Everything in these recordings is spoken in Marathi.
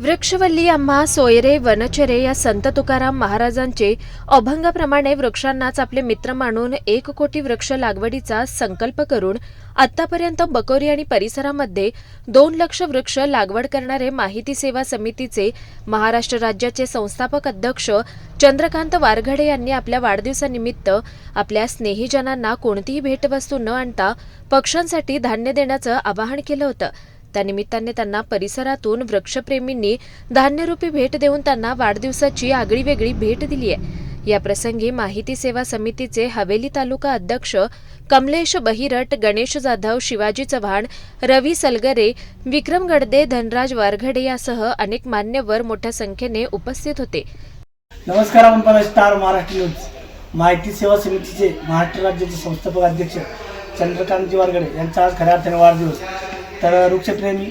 वृक्षवल्ली आम्हा सोयरे वनचरे या संत तुकाराम महाराजांचे अभंगाप्रमाणे वृक्षांनाच आपले मित्र मानून एक कोटी वृक्ष लागवडीचा संकल्प करून आतापर्यंत बकोरी आणि परिसरामध्ये दोन लक्ष वृक्ष लागवड करणारे माहिती सेवा समितीचे महाराष्ट्र राज्याचे संस्थापक अध्यक्ष चंद्रकांत वारघडे यांनी आपल्या वाढदिवसानिमित्त आपल्या स्नेहीजनांना कोणतीही भेटवस्तू न आणता पक्ष्यांसाठी धान्य देण्याचं आवाहन केलं होतं. त्यानिमित्ताने त्यांना परिसरातून वृक्षप्रेमींनी धान्यरूपी भेट देऊन त्यांना वाढदिवसाची आगळी वेगळी भेट दिली आहे. या प्रसंगी माहिती सेवा समितीचे हवेली तालुका अध्यक्ष कमलेश बहिरट गणेश जाधव शिवाजी चव्हाण रवी सलगरे विक्रम गडदे धनराज वारघडे यासह अनेक मान्यवर मोठ्या संख्येने उपस्थित होते. नमस्कार आपण स्टार महाराष्ट्र न्यूज. माहिती सेवा समितीचे महाराष्ट्र राज्याचे संस्थापक अध्यक्ष चंद्रकांतजी वारगडे यांचा आज खऱ्या अर्थाने वाढदिवस. तर वृक्षप्रेमी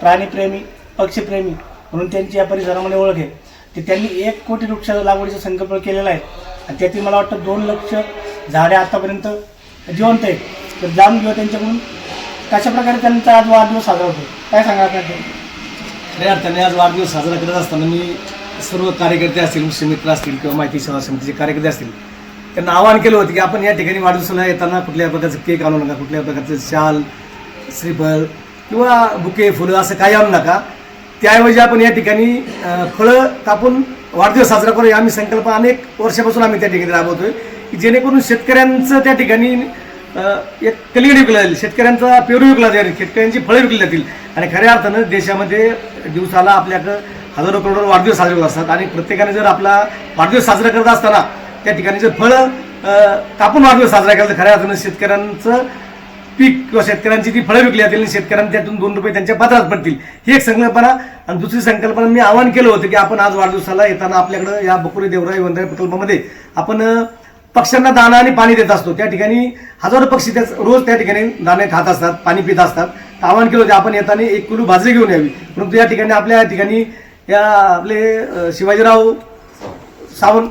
प्राणीप्रेमी पक्षीप्रेमी म्हणून त्यांची या परिसरामध्ये ओळख आहे. ते त्यांनी एक कोटी वृक्ष लागवडीचा संकल्प केलेला आहे. आणि त्यातील मला वाटतं दोन लक्ष झाडे आतापर्यंत जिवंत आहेत. तर जाणून घेऊ त्यांच्याकडून कशाप्रकारे त्यांचा आज वाढदिवस साजरा होतो. काय सांगा आपण खऱ्या अर्थाने आज वाढदिवस साजरा करत असताना मी सर्व कार्यकर्ते असतील मित्र असतील किंवा माहिती सेवा समितीचे कार्यकर्ते असतील त्यांना आवाहन केलं होतं की आपण या ठिकाणी वाढदिवसाला येताना कुठल्या प्रकारचं केक आणू नका कुठल्या प्रकारचं शाल श्रीफळ किंवा बुके फुलं असं काही आणू नका. त्याऐवजी आपण या ठिकाणी फळं कापून वाढदिवस साजरा करूया. आम्ही संकल्प अनेक वर्षापासून आम्ही त्या ठिकाणी राबवतोय. की जेणेकरून शेतकऱ्यांचं त्या ठिकाणी एक कलिगड विकला जाईल. शेतकऱ्यांचा पेरू विकला जाईल. शेतकऱ्यांची फळं विकली जातील. आणि खऱ्या अर्थानं देशामध्ये दिवसाला आपल्याकडं हजारो करोड वाढदिवस साजरे होत असतात. आणि प्रत्येकाने जर आपला वाढदिवस साजरा करत असताना त्या ठिकाणी जर फळं कापून वाढदिवस साजरा केला तर खऱ्या अर्थानं शेतकऱ्यांचं पीक किंवा शेतकऱ्यांची ती फळं विकली जातील आणि शेतकऱ्यांना त्यातून दोन रुपये त्यांच्या पत्रात पडतील. ही एक संकल्पना आणि दुसरी संकल्पना मी आवाहन केलं होतं की आपण आज वाढदिवसाला येताना आपल्याकडं या बकुरी देवराई वंदराई प्रकल्पामध्ये आपण पक्ष्यांना दाणा आणि पाणी देत असतो. त्या ठिकाणी हजारो पक्षी त्या रोज त्या ठिकाणी दाणे खात असतात पाणी पित असतात. तर आवाहन केलं होतं आपण येताना एक किलो बाजरी घेऊन यावी. परंतु या ठिकाणी आपल्या या ठिकाणी या आपले शिवाजीराव सावंत.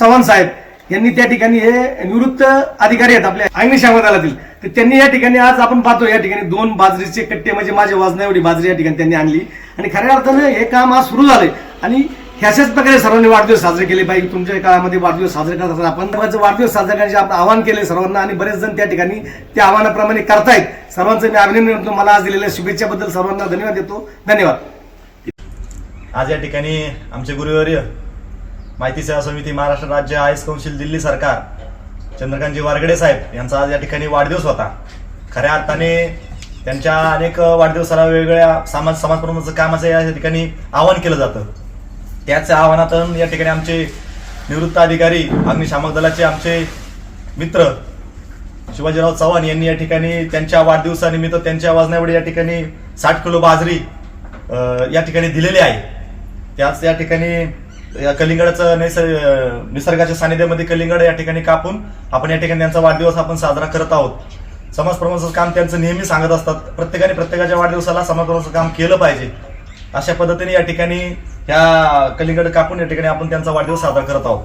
चव्हाण साहेब यांनी त्या ठिकाणी हे निवृत्त अधिकारी आहेत आपल्या अग्निशामक दलातील तर त्यांनी या ठिकाणी आज आपण पाहतो या ठिकाणी दोन बाजरीचे कट्टे म्हणजे माझ्या वाजना एवढी बाजरी या ठिकाणी त्यांनी आणली. आणि खऱ्या अर्थानं हे काम आज सुरू झालंय. आणि ह्याच्याच प्रकारे सर्वांनी वाढदिवस साजरे केले. पाहिजे तुमच्या काळामध्ये वाढदिवस साजरे करत असताना आपण वाढदिवस साजरा करण्याचे आपण आवाहन केले सर्वांना आणि बरेच जण त्या ठिकाणी त्या आव्हानाप्रमाणे करतायत. सर्वांचं मी अभिनंदन करतो. मला आज दिलेल्या शुभेच्छाबद्दल सर्वांना धन्यवाद देतो. धन्यवाद. आज या ठिकाणी आमचे गुरुवर्य माहिती सेवा समिती महाराष्ट्र राज्य आयस कौन्सिल दिल्ली सरकार चंद्रकांतजी वारगडे साहेब यांचा आज या ठिकाणी वाढदिवस होता. खऱ्या अर्थाने त्यांच्या अनेक वाढदिवसाला वेगवेगळ्या समाज समाजप्रमाणाचं कामाचं या ठिकाणी आवाहन केलं जातं. त्याच आव्हानातून या ठिकाणी आमचे निवृत्त अधिकारी अग्निशामक दलाचे आमचे मित्र शिवाजीराव चव्हाण यांनी या ठिकाणी त्यांच्या वाढदिवसानिमित्त त्यांच्या वजनाएवढी या ठिकाणी साठ किलो बाजरी या ठिकाणी दिलेली आहे. त्याच या ठिकाणी या कलिंगडाचं नैसर्ग निसर्गाच्या सानिध्यामध्ये कलिंगड या ठिकाणी कापून आपण या ठिकाणी त्यांचा वाढदिवस आपण साजरा करत आहोत. समाजप्रमाणाचं काम त्यांचं नेहमी सांगत असतात. प्रत्येकाने प्रत्येकाच्या वाढदिवसाला समाजप्रमाणाचं काम केलं पाहिजे. अशा पद्धतीने या ठिकाणी ह्या कलिंगड कापून या ठिकाणी आपण त्यांचा वाढदिवस साजरा करत आहोत.